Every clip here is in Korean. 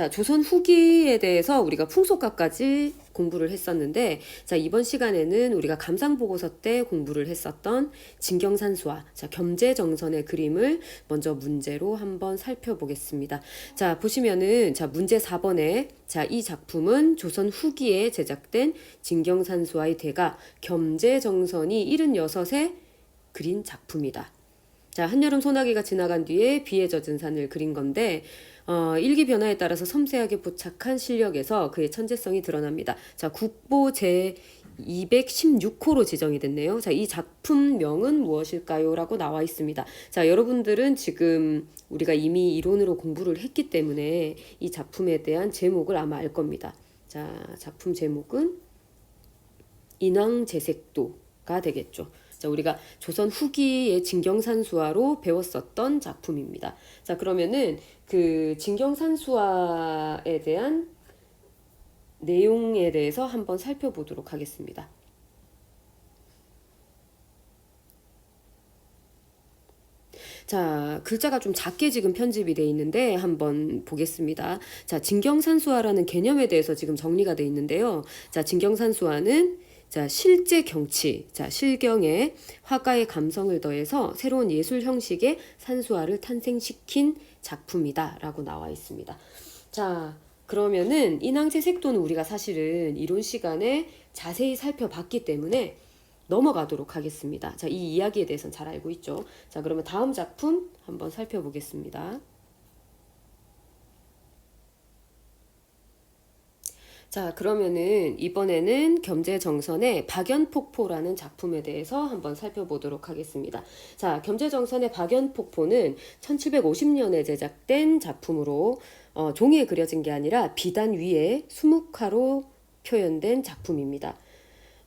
자, 조선 후기에 대해서 우리가 풍속가까지 공부를 했었는데, 자, 이번 시간에는 우리가 감상보고서 때 공부를 했었던 진경산수화, 자, 겸재정선의 그림을 먼저 문제로 한번 살펴보겠습니다. 자, 보시면은, 자, 문제 4번에, 자, 이 작품은 조선 후기에 제작된 진경산수화의 대가 겸재정선이 76에 그린 작품이다. 자, 한여름 소나기가 지나간 뒤에 비에 젖은 산을 그린 건데, 어, 일기 변화에 따라서 섬세하게 포착한 실력에서 그의 천재성이 드러납니다. 자, 국보 제 216호로 지정이 됐네요. 자, 이 작품명은 무엇일까요? 라고 나와 있습니다. 자, 여러분들은 지금 우리가 이미 이론으로 공부를 했기 때문에 이 작품에 대한 제목을 아마 알 겁니다. 자, 작품 제목은 인왕제색도가 되겠죠. 자, 우리가 조선 후기의 진경산수화로 배웠었던 작품입니다. 자, 그러면은 그 진경산수화에 대한 내용에 대해서 한번 살펴보도록 하겠습니다. 자, 글자가 좀 작게 지금 편집이 돼 있는데 한번 보겠습니다. 자, 진경산수화라는 개념에 대해서 지금 정리가 돼 있는데요. 자, 진경산수화는 자, 실제 경치, 자, 실경에 화가의 감성을 더해서 새로운 예술 형식의 산수화를 탄생시킨 작품이다라고 나와 있습니다. 자, 그러면은 인왕제 색도는 우리가 사실은 이론 시간에 자세히 살펴봤기 때문에 넘어가도록 하겠습니다. 자, 이 이야기에 대해서는 잘 알고 있죠. 자, 그러면 다음 작품 한번 살펴보겠습니다. 자, 그러면은 이번에는 겸재 정선의 박연폭포라는 작품에 대해서 한번 살펴보도록 하겠습니다. 자, 겸재 정선의 박연폭포는 1750년에 제작된 작품으로 어, 종이에 그려진 게 아니라 비단 위에 수묵화로 표현된 작품입니다.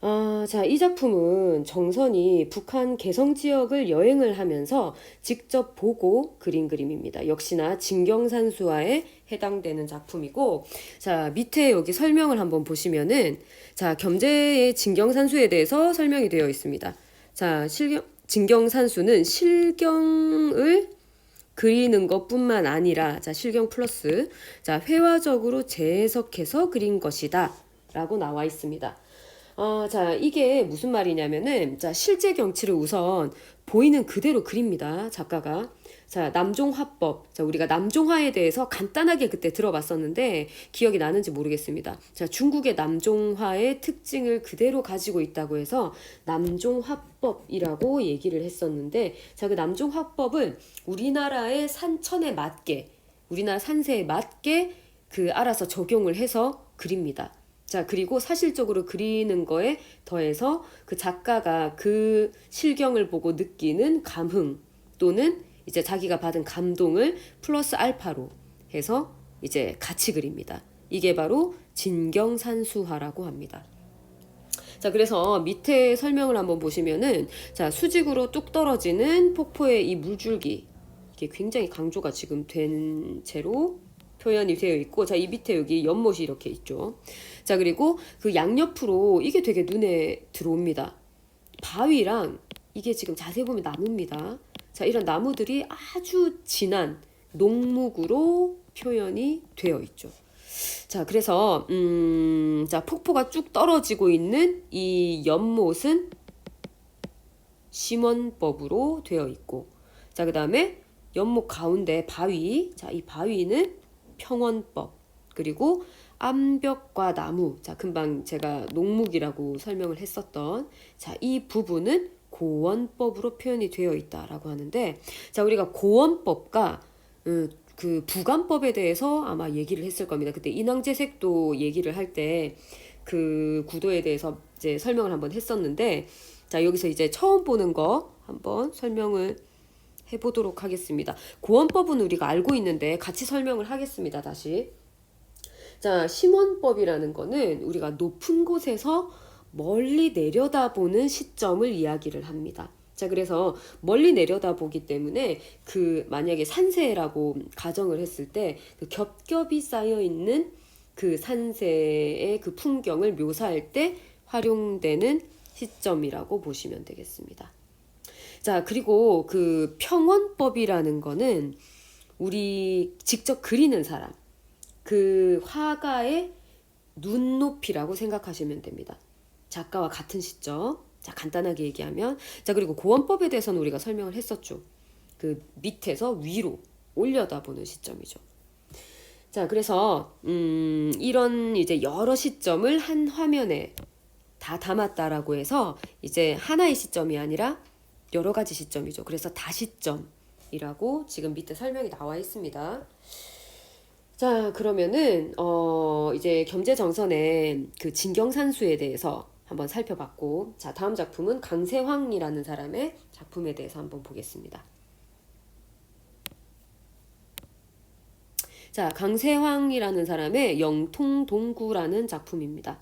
아, 자, 이 작품은 정선이 북한 개성 지역을 여행을 하면서 직접 보고 그린 그림입니다. 역시나 진경산수화에 해당되는 작품이고, 자, 밑에 여기 설명을 한번 보시면은, 자, 겸재의 진경산수에 대해서 설명이 되어 있습니다. 자, 실경, 진경산수는 실경을 그리는 것뿐만 아니라, 자, 실경 플러스, 자, 회화적으로 재해석해서 그린 것이다. 라고 나와 있습니다. 어, 자, 이게 무슨 말이냐면은, 자, 실제 경치를 우선 보이는 그대로 그립니다. 작가가. 자, 남종화법. 자, 우리가 남종화에 대해서 간단하게 그때 들어봤었는데, 기억이 나는지 모르겠습니다. 자, 중국의 남종화의 특징을 그대로 가지고 있다고 해서, 남종화법이라고 얘기를 했었는데, 자, 그 남종화법은 우리나라의 산천에 맞게, 우리나라 산세에 맞게 그 알아서 적용을 해서 그립니다. 자, 그리고 사실적으로 그리는 거에 더해서 그 작가가 그 실경을 보고 느끼는 감흥 또는 이제 자기가 받은 감동을 플러스 알파로 해서 이제 같이 그립니다. 이게 바로 진경산수화라고 합니다. 자, 그래서 밑에 설명을 한번 보시면은 자, 수직으로 뚝 떨어지는 폭포의 이 물줄기 이게 굉장히 강조가 지금 된 채로 표현이 되어 있고 자 이 밑에 여기 연못이 이렇게 있죠. 자 그리고 그 양옆으로 이게 되게 눈에 들어옵니다. 바위랑 이게 지금 자세히 보면 나무입니다. 자 이런 나무들이 아주 진한 녹묵으로 표현이 되어 있죠. 자 그래서 음, 자 폭포가 쭉 떨어지고 있는 이 연못은 심원법으로 되어 있고 자 그다음에 연못 가운데 바위 자 이 바위는 평원법 그리고 암벽과 나무 자 금방 제가 농목이라고 설명을 했었던 자 이 부분은 고원법으로 표현이 되어 있다라고 하는데 자 우리가 고원법과 음, 그 부관법에 대해서 아마 얘기를 했을 겁니다. 그때 인왕제색도 얘기를 할 때 그 구도에 대해서 이제 설명을 한번 했었는데 자 여기서 이제 처음 보는 거 한번 설명을 해보도록 하겠습니다. 고원법은 우리가 알고 있는데 같이 설명을 하겠습니다. 다시. 자, 심원법이라는 거는 우리가 높은 곳에서 멀리 내려다보는 시점을 이야기를 합니다. 자, 그래서 멀리 내려다보기 때문에 그 만약에 산세라고 가정을 했을 때 그 겹겹이 쌓여 있는 그 산세의 그 풍경을 묘사할 때 활용되는 시점이라고 보시면 되겠습니다. 자, 그리고 그 평원법이라는 거는 우리 직접 그리는 사람, 그 화가의 눈높이라고 생각하시면 됩니다. 작가와 같은 시점. 자, 간단하게 얘기하면 자, 그리고 고원법에 대해서는 우리가 설명을 했었죠. 그 밑에서 위로 올려다보는 시점이죠. 자, 그래서 음, 이런 이제 여러 시점을 한 화면에 다 담았다라고 해서 이제 하나의 시점이 아니라 여러 가지 시점이죠. 그래서 다시점이라고 지금 밑에 설명이 나와 있습니다. 자, 그러면은 어 이제 겸재 정선의 그 진경산수에 대해서 한번 살펴봤고, 자, 다음 작품은 강세황이라는 사람의 작품에 대해서 한번 보겠습니다. 자, 강세황이라는 사람의 영통동구라는 작품입니다.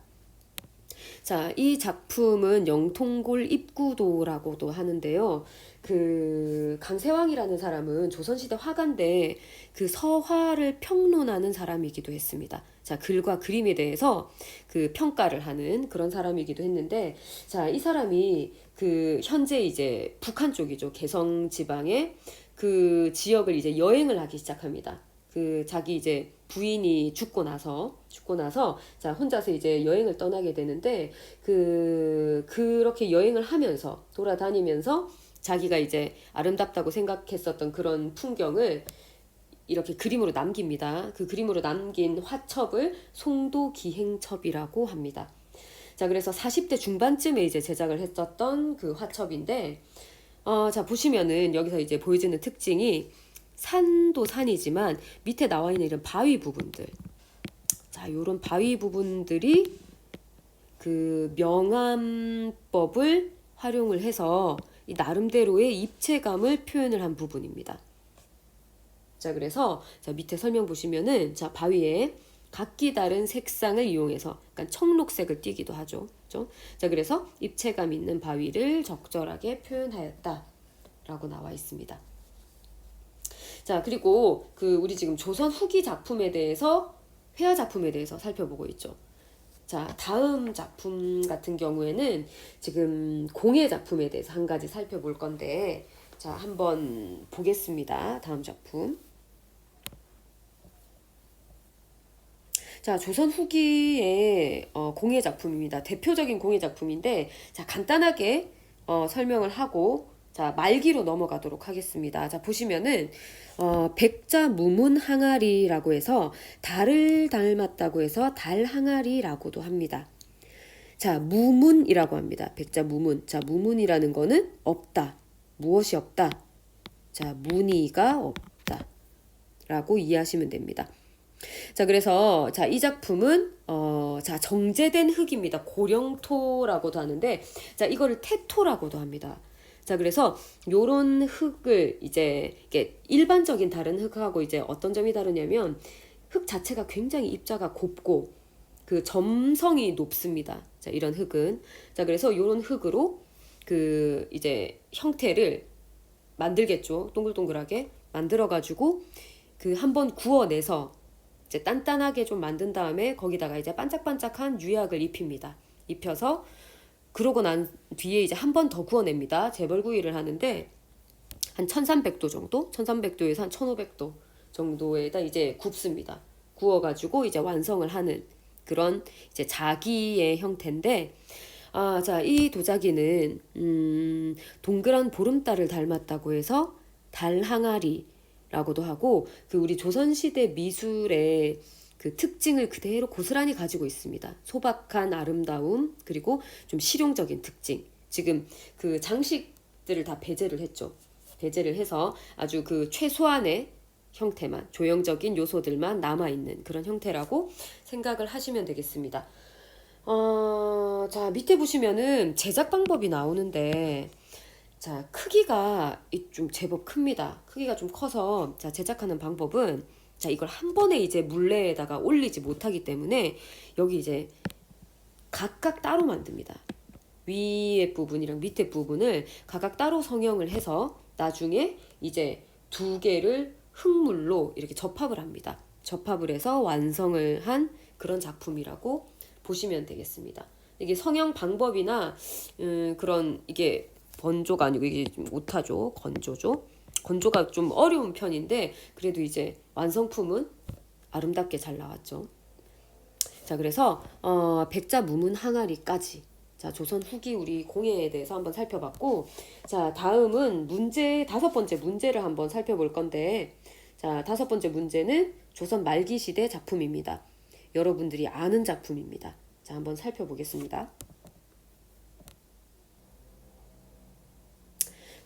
자, 이 작품은 영통골 입구도라고도 하는데요. 그 강세왕이라는 사람은 조선시대 화가인데 그 서화를 평론하는 사람이기도 했습니다. 자, 글과 그림에 대해서 그 평가를 하는 그런 사람이기도 했는데, 자, 이 사람이 그 현재 이제 북한 쪽이죠. 개성 지방의 그 지역을 이제 여행을 하기 시작합니다. 그 자기 이제 부인이 죽고 나서 죽고 나서 자 혼자서 이제 여행을 떠나게 되는데 그 그렇게 여행을 하면서 돌아다니면서 자기가 이제 아름답다고 생각했었던 그런 풍경을 이렇게 그림으로 남깁니다. 그 그림으로 남긴 화첩을 송도 기행첩이라고 합니다. 자, 그래서 40대 중반쯤에 이제 제작을 했었던 그 화첩인데, 어, 자, 보시면은 여기서 이제 보여지는 특징이 산도 산이지만 밑에 나와 있는 이런 바위 부분들. 자, 요런 바위 부분들이 그 명암법을 활용을 해서 이 나름대로의 입체감을 표현을 한 부분입니다. 자, 그래서 자, 밑에 설명 보시면은 자, 바위에 각기 다른 색상을 이용해서 약간 청록색을 띠기도 하죠. 그죠? 자, 그래서 입체감 있는 바위를 적절하게 표현하였다라고 나와 있습니다. 자, 그리고 그 우리 지금 조선 후기 작품에 대해서 회화 작품에 대해서 살펴보고 있죠. 자, 다음 작품 같은 경우에는 지금 공예 작품에 대해서 한 가지 살펴볼 건데, 자, 한번 보겠습니다. 다음 작품. 자, 조선 후기의 어, 공예 작품입니다. 대표적인 공예 작품인데, 자, 간단하게 어, 설명을 하고, 자, 말기로 넘어가도록 하겠습니다. 자, 보시면은, 어, 백자 무문 항아리라고 해서 달을 닮았다고 해서 달 항아리라고도 합니다. 자, 무문이라고 합니다. 백자 무문. 자, 무문이라는 거는 없다. 무엇이 없다. 자, 문의가 없다. 라고 이해하시면 됩니다. 자, 그래서 자, 이 작품은 어, 자, 정제된 흙입니다. 고령토라고도 하는데 자, 이거를 태토라고도 합니다. 자, 그래서 요런 흙을 이제 이게 일반적인 다른 흙하고 이제 어떤 점이 다르냐면 흙 자체가 굉장히 입자가 곱고 그 점성이 높습니다. 자, 이런 흙은. 자, 그래서 요런 흙으로 그 이제 형태를 만들겠죠. 동글동글하게 만들어 가지고 그 한번 구워내서 이제 단단하게 좀 만든 다음에 거기다가 이제 반짝반짝한 유약을 입힙니다. 입혀서 그러고 난 뒤에 이제 한 번 더 구워냅니다. 재벌구이를 하는데 한 1300도 정도? 1300도에서 한 1500도 정도에다 이제 굽습니다. 구워가지고 이제 완성을 하는 그런 이제 자기의 형태인데 아, 자, 이 도자기는 음, 동그란 보름달을 닮았다고 해서 달항아리라고도 하고 그 우리 조선시대 미술의 그 특징을 그대로 고스란히 가지고 있습니다. 소박한 아름다움 그리고 좀 실용적인 특징. 지금 그 장식들을 다 배제를 했죠. 배제를 해서 아주 그 최소한의 형태만 조형적인 요소들만 남아 있는 그런 형태라고 생각을 하시면 되겠습니다. 어, 자 밑에 보시면은 제작 방법이 나오는데 자 크기가 좀 제법 큽니다. 크기가 좀 커서 자 제작하는 방법은 자, 이걸 한 번에 이제 물레에다가 올리지 못하기 때문에 여기 이제 각각 따로 만듭니다. 위에 부분이랑 밑에 부분을 각각 따로 성형을 해서 나중에 이제 두 개를 흙물로 이렇게 접합을 합니다. 접합을 해서 완성을 한 그런 작품이라고 보시면 되겠습니다. 이게 성형 방법이나 음, 그런 이게 번조가 아니고 이게 좀 오타죠, 건조죠. 건조가 좀 어려운 편인데 그래도 이제 완성품은 아름답게 잘 나왔죠. 자, 그래서 어, 백자 무문 항아리까지 자, 조선 후기 우리 공예에 대해서 한번 살펴봤고 자, 다음은 문제 다섯 번째 문제를 한번 살펴볼 건데 자, 다섯 번째 문제는 조선 말기 시대 작품입니다. 여러분들이 아는 작품입니다. 자, 한번 살펴보겠습니다.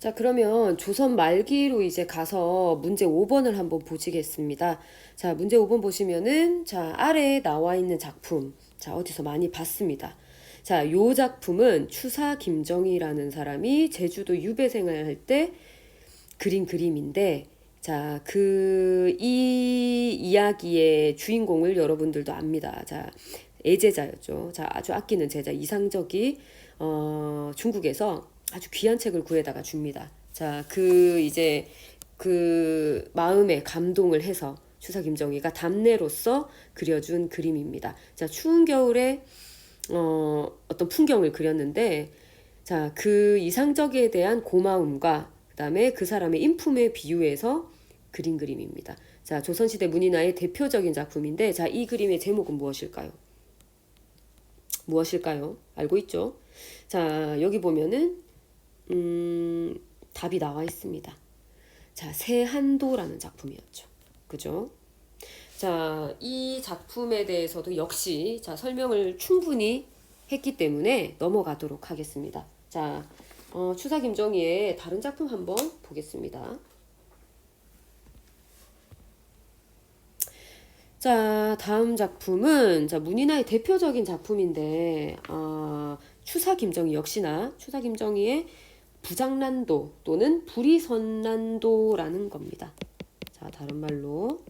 자, 그러면 조선 말기로 이제 가서 문제 5번을 한번 보시겠습니다. 자, 문제 5번 보시면은 자, 아래에 나와 있는 작품. 자, 어디서 많이 봤습니다. 자, 요 작품은 추사 김정희라는 사람이 제주도 유배 생활할 때 그린 그림인데 자, 그 이 이야기의 주인공을 여러분들도 압니다. 자, 애제자였죠. 자, 아주 아끼는 제자 이상적이 어, 중국에서 아주 귀한 책을 구해다가 줍니다. 자, 그 이제 그 마음에 감동을 해서 추사 김정희가 답례로서 그려준 그림입니다. 자, 추운 겨울에 어, 어떤 풍경을 그렸는데 자, 그 이상적에 대한 고마움과 그다음에 그 사람의 인품에 비유해서 그린 그림입니다. 자, 조선시대 문인화의 대표적인 작품인데 자, 이 그림의 제목은 무엇일까요? 무엇일까요? 알고 있죠? 자, 여기 보면은 음, 답이 나와 있습니다. 자, 세한도라는 작품이었죠. 그죠? 자, 이 작품에 대해서도 역시 자, 설명을 충분히 했기 때문에 넘어가도록 하겠습니다. 자, 어, 추사 김정희의 다른 작품 한번 보겠습니다. 자, 다음 작품은 자, 문인화의 대표적인 작품인데 어, 추사 김정희 역시나 추사 김정희의 부장난도 또는 불이선난도라는 겁니다. 자, 다른 말로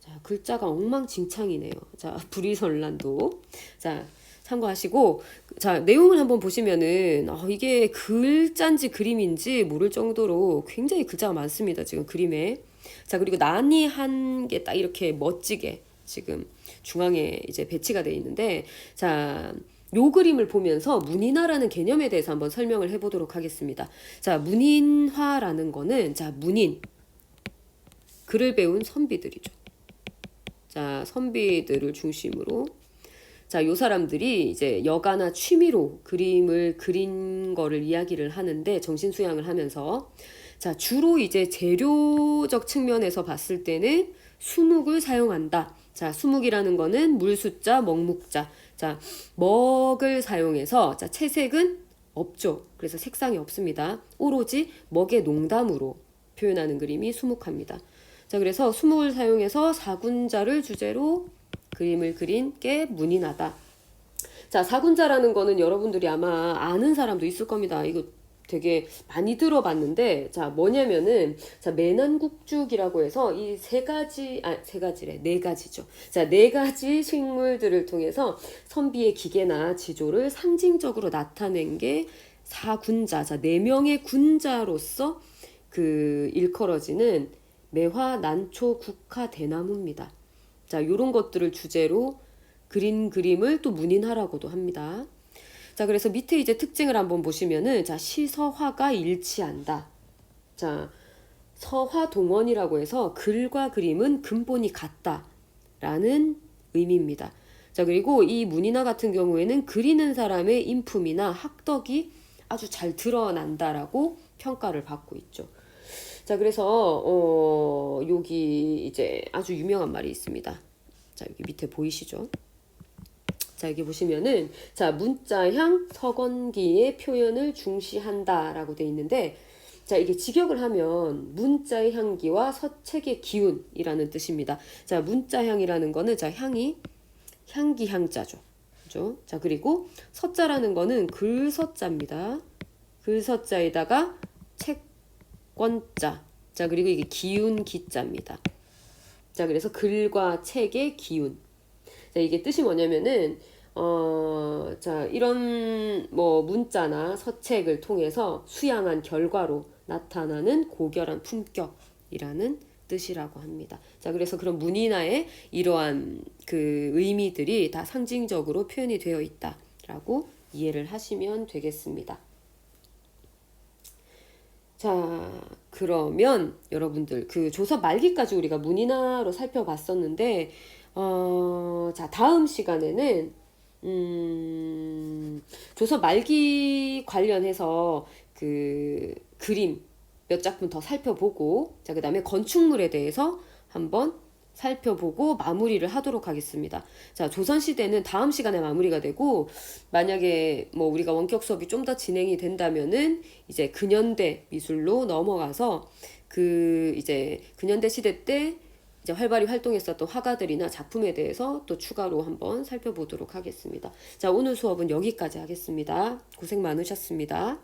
자, 글자가 엉망진창이네요. 자, 불이선난도. 자, 참고하시고 자, 내용을 한번 보시면은 어, 이게 글자인지 그림인지 모를 정도로 굉장히 글자가 많습니다. 지금 그림에. 자, 그리고 난이 한개딱 이렇게 멋지게 지금 중앙에 이제 배치가 돼 있는데 자, 요 그림을 보면서 문인화라는 개념에 대해서 한번 설명을 해보도록 하겠습니다. 자, 문인화라는 거는 자, 문인 글을 배운 선비들이죠. 자, 선비들을 중심으로 자, 요 사람들이 이제 여가나 취미로 그림을 그린 거를 이야기를 하는데 정신 수양을 하면서 자, 주로 이제 재료적 측면에서 봤을 때는 수묵을 사용한다. 자, 수묵이라는 거는 물 숫자, 먹묵자. 자, 먹을 사용해서 자, 채색은 없죠. 그래서 색상이 없습니다. 오로지 먹의 농담으로 표현하는 그림이 수묵합니다. 자, 그래서 수묵을 사용해서 사군자를 주제로 그림을 그린 게 문인하다. 자, 사군자라는 거는 여러분들이 아마 아는 사람도 있을 겁니다. 이거 되게 많이 들어봤는데 자 뭐냐면은 자 매난국죽이라고 해서 이 세 가지 아 세 가지래. 네 가지죠. 자 네 가지 식물들을 통해서 선비의 기계나 지조를 상징적으로 나타낸 게 사군자 자네 명의 군자로서 그 일컬어지는 매화 난초 국화 대나무입니다. 자 요런 것들을 주제로 그린 그림을 또 문인하라고도 합니다. 자, 그래서 밑에 이제 특징을 한번 보시면은 자, 시서화가 일치한다. 자, 서화 동원이라고 해서 글과 그림은 근본이 같다라는 의미입니다. 자, 그리고 이 문인화 같은 경우에는 그리는 사람의 인품이나 학덕이 아주 잘 드러난다라고 평가를 받고 있죠. 자, 그래서 어, 여기 이제 아주 유명한 말이 있습니다. 자, 여기 밑에 보이시죠? 자, 여기 보시면은 자, 문자향 서건기의 표현을 중시한다 라고 돼 있는데 자, 이게 직역을 하면 문자의 향기와 서책의 기운이라는 뜻입니다. 자, 문자향이라는 거는 자, 향이 향기 향자죠. 그죠? 자, 그리고 서자라는 거는 글 서자입니다. 글 서자에다가 책권자. 자, 그리고 이게 기운 기자입니다. 자, 그래서 글과 책의 기운. 자, 이게 뜻이 뭐냐면은 어, 자, 이런 뭐 문자나 서책을 통해서 수양한 결과로 나타나는 고결한 품격이라는 뜻이라고 합니다. 자, 그래서 그런 문인화의 이러한 그 의미들이 다 상징적으로 표현이 되어 있다라고 이해를 하시면 되겠습니다. 자, 그러면 여러분들 그 조선 말기까지 우리가 문인화로 살펴봤었는데 어, 자 다음 시간에는 음, 조선 말기 관련해서 그 그림 몇 작품 더 살펴보고 자 그다음에 건축물에 대해서 한번 살펴보고 마무리를 하도록 하겠습니다. 자, 조선 시대는 다음 시간에 마무리가 되고 만약에 뭐 우리가 원격 수업이 좀 더 진행이 된다면은 이제 근현대 미술로 넘어가서 그 이제 근현대 시대 때 이제 활발히 활동했었던 화가들이나 작품에 대해서 또 추가로 한번 살펴보도록 하겠습니다. 자, 오늘 수업은 여기까지 하겠습니다. 고생 많으셨습니다.